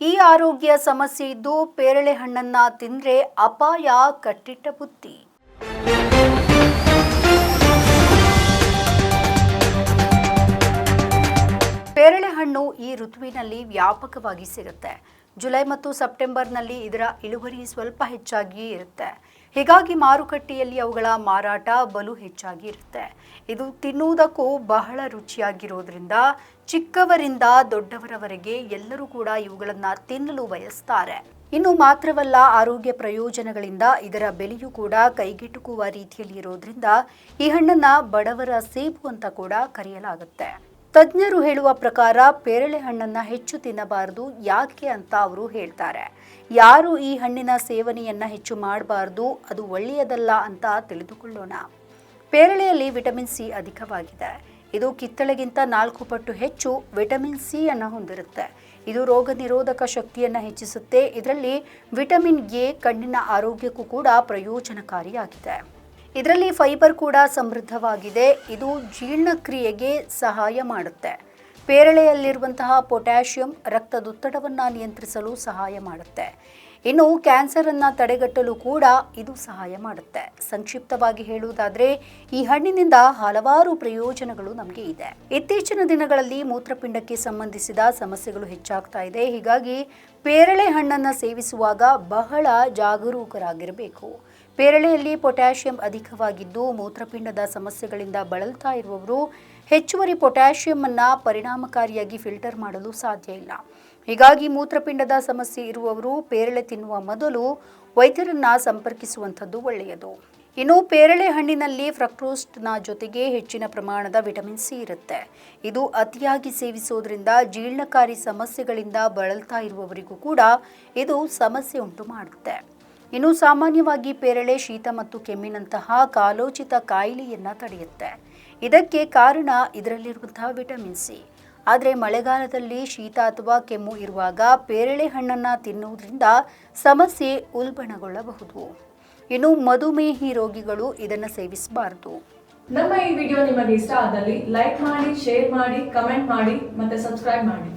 ಈ ಆರೋಗ್ಯ ಸಮಸ್ಯೆ ಇದ್ದು ಪೇರಳೆ ಹಣ್ಣನ್ನ ತಿಂದ್ರೆ ಅಪಾಯ ಕಟ್ಟಿಟ್ಟ ಬುತ್ತಿ. ಹಣ್ಣು ಈ ಋತುವಿನಲ್ಲಿ ವ್ಯಾಪಕವಾಗಿ ಸಿಗುತ್ತೆ. ಜುಲೈ ಮತ್ತು ಸೆಪ್ಟೆಂಬರ್ನಲ್ಲಿ ಇದರ ಇಳುವರಿ ಸ್ವಲ್ಪ ಹೆಚ್ಚಾಗಿ ಇರುತ್ತೆ. ಹೀಗಾಗಿ ಮಾರುಕಟ್ಟೆಯಲ್ಲಿ ಅವುಗಳ ಮಾರಾಟ ಬಲು ಹೆಚ್ಚಾಗಿ ಇರುತ್ತೆ. ಇದು ತಿನ್ನುವುದಕ್ಕೂ ಬಹಳ ರುಚಿಯಾಗಿರೋದ್ರಿಂದ ಚಿಕ್ಕವರಿಂದ ದೊಡ್ಡವರವರೆಗೆ ಎಲ್ಲರೂ ಕೂಡ ಇವುಗಳನ್ನು ತಿನ್ನಲು ಬಯಸ್ತಾರೆ. ಇನ್ನು ಮಾತ್ರವಲ್ಲ ಆರೋಗ್ಯ ಪ್ರಯೋಜನಗಳಿಂದ ಇದರ ಬೆಲೆಯೂ ಕೂಡ ಕೈಗೆಟುಕುವ ರೀತಿಯಲ್ಲಿ ಇರೋದ್ರಿಂದ ಈ ಹಣ್ಣನ್ನ ಬಡವರ ಸೇಬು ಅಂತ ಕೂಡ ಕರೆಯಲಾಗುತ್ತೆ. ತಜ್ಞರು ಹೇಳುವ ಪ್ರಕಾರ ಪೇರಳೆ ಹಣ್ಣನ್ನು ಹೆಚ್ಚು ತಿನ್ನಬಾರದು, ಯಾಕೆ ಅಂತ ಅವರು ಹೇಳ್ತಾರೆ. ಯಾರು ಈ ಹಣ್ಣಿನ ಸೇವನೆಯನ್ನು ಹೆಚ್ಚು ಮಾಡಬಾರ್ದು, ಅದು ಒಳ್ಳೆಯದಲ್ಲ ಅಂತ ತಿಳಿದುಕೊಳ್ಳೋಣ. ಪೇರಳೆಯಲ್ಲಿ ವಿಟಮಿನ್ ಸಿ ಅಧಿಕವಾಗಿದೆ. ಇದು ಕಿತ್ತಳೆಗಿಂತ ನಾಲ್ಕು ಪಟ್ಟು ಹೆಚ್ಚು ವಿಟಮಿನ್ ಸಿ ಅನ್ನು ಹೊಂದಿರುತ್ತೆ. ಇದು ರೋಗ ನಿರೋಧಕ ಶಕ್ತಿಯನ್ನು ಹೆಚ್ಚಿಸುತ್ತೆ. ಇದರಲ್ಲಿ ವಿಟಮಿನ್ ಎ ಕಣ್ಣಿನ ಆರೋಗ್ಯಕ್ಕೂ ಕೂಡ ಪ್ರಯೋಜನಕಾರಿಯಾಗಿದೆ. ಇದರಲ್ಲಿ ಫೈಬರ್ ಕೂಡ ಸಮೃದ್ಧವಾಗಿದೆ. ಇದು ಜೀರ್ಣಕ್ರಿಯೆಗೆ ಸಹಾಯ ಮಾಡುತ್ತೆ. ಪೇರಳೆಯಲ್ಲಿರುವಂತಹ ಪೊಟ್ಯಾಷಿಯಂ ರಕ್ತದೊತ್ತಡವನ್ನು ನಿಯಂತ್ರಿಸಲು ಸಹಾಯ ಮಾಡುತ್ತೆ. ಇನ್ನು ಕ್ಯಾನ್ಸರನ್ನು ತಡೆಗಟ್ಟಲು ಕೂಡ ಇದು ಸಹಾಯ ಮಾಡುತ್ತೆ. ಸಂಕ್ಷಿಪ್ತವಾಗಿ ಹೇಳುವುದಾದರೆ, ಈ ಹಣ್ಣಿನಿಂದ ಹಲವಾರು ಪ್ರಯೋಜನಗಳು ನಮಗೆ ಇದೆ. ಇತ್ತೀಚಿನ ದಿನಗಳಲ್ಲಿ ಮೂತ್ರಪಿಂಡಕ್ಕೆ ಸಂಬಂಧಿಸಿದ ಸಮಸ್ಯೆಗಳು ಹೆಚ್ಚಾಗ್ತಾ ಇದೆ. ಹೀಗಾಗಿ ಪೇರಳೆ ಹಣ್ಣನ್ನು ಸೇವಿಸುವಾಗ ಬಹಳ ಜಾಗರೂಕರಾಗಿರಬೇಕು. ಪೇರಳೆಯಲ್ಲಿ ಪೊಟ್ಯಾಷಿಯಂ ಅಧಿಕವಾಗಿದ್ದು ಮೂತ್ರಪಿಂಡದ ಸಮಸ್ಯೆಗಳಿಂದ ಬಳಲ್ತಾ ಇರುವವರು ಹೆಚ್ಚುವರಿ ಪೊಟ್ಯಾಷಿಯಂ ಅನ್ನ ಪರಿಣಾಮಕಾರಿಯಾಗಿ ಫಿಲ್ಟರ್ ಮಾಡಲು ಸಾಧ್ಯ ಇಲ್ಲ. ಹೀಗಾಗಿ ಮೂತ್ರಪಿಂಡದ ಸಮಸ್ಯೆ ಇರುವವರು ಪೇರಳೆ ತಿನ್ನುವ ಮೊದಲು ವೈದ್ಯರನ್ನ ಸಂಪರ್ಕಿಸುವಂಥದ್ದು ಒಳ್ಳೆಯದು. ಇನ್ನು ಪೇರಳೆ ಹಣ್ಣಿನಲ್ಲಿ ಫ್ರಕ್ರೋಸ್ಟ್ನ ಜೊತೆಗೆ ಹೆಚ್ಚಿನ ಪ್ರಮಾಣದ ವಿಟಮಿನ್ ಸಿ ಇರುತ್ತೆ. ಇದು ಅತಿಯಾಗಿ ಸೇವಿಸೋದ್ರಿಂದ ಜೀರ್ಣಕಾರಿ ಸಮಸ್ಯೆಗಳಿಂದ ಬಳಲ್ತಾ ಇರುವವರಿಗೂ ಕೂಡ ಇದು ಸಮಸ್ಯೆ ಉಂಟು ಮಾಡುತ್ತೆ. ಇನ್ನು ಸಾಮಾನ್ಯವಾಗಿ ಪೇರಳೆ, ಶೀತ ಮತ್ತು ಕೆಮ್ಮಿನಂತಹ ಕಾಲೋಚಿತ ಕಾಯಿಲೆಯನ್ನು ತಡೆಯುತ್ತೆ. ಇದಕ್ಕೆ ಕಾರಣ ಇದರಲ್ಲಿರುವಂತಹ ವಿಟಮಿನ್ ಸಿ. ಆದರೆ ಮಳೆಗಾಲದಲ್ಲಿ ಶೀತ ಅಥವಾ ಕೆಮ್ಮು ಇರುವಾಗ ಪೇರಳೆ ಹಣ್ಣನ್ನು ತಿನ್ನುವುದರಿಂದ ಸಮಸ್ಯೆ ಉಲ್ಬಣಗೊಳ್ಳಬಹುದು. ಇನ್ನು ಮಧುಮೇಹಿ ರೋಗಿಗಳು ಇದನ್ನು ಸೇವಿಸಬಾರದು. ನಮ್ಮ ಈ ವಿಡಿಯೋ ನಿಮಗೆ ಇಷ್ಟ ಆದಲ್ಲಿ ಲೈಕ್ ಮಾಡಿ, ಶೇರ್ ಮಾಡಿ, ಕಮೆಂಟ್ ಮಾಡಿ ಮತ್ತೆ ಸಬ್ಸ್ಕ್ರೈಬ್ ಮಾಡಿ.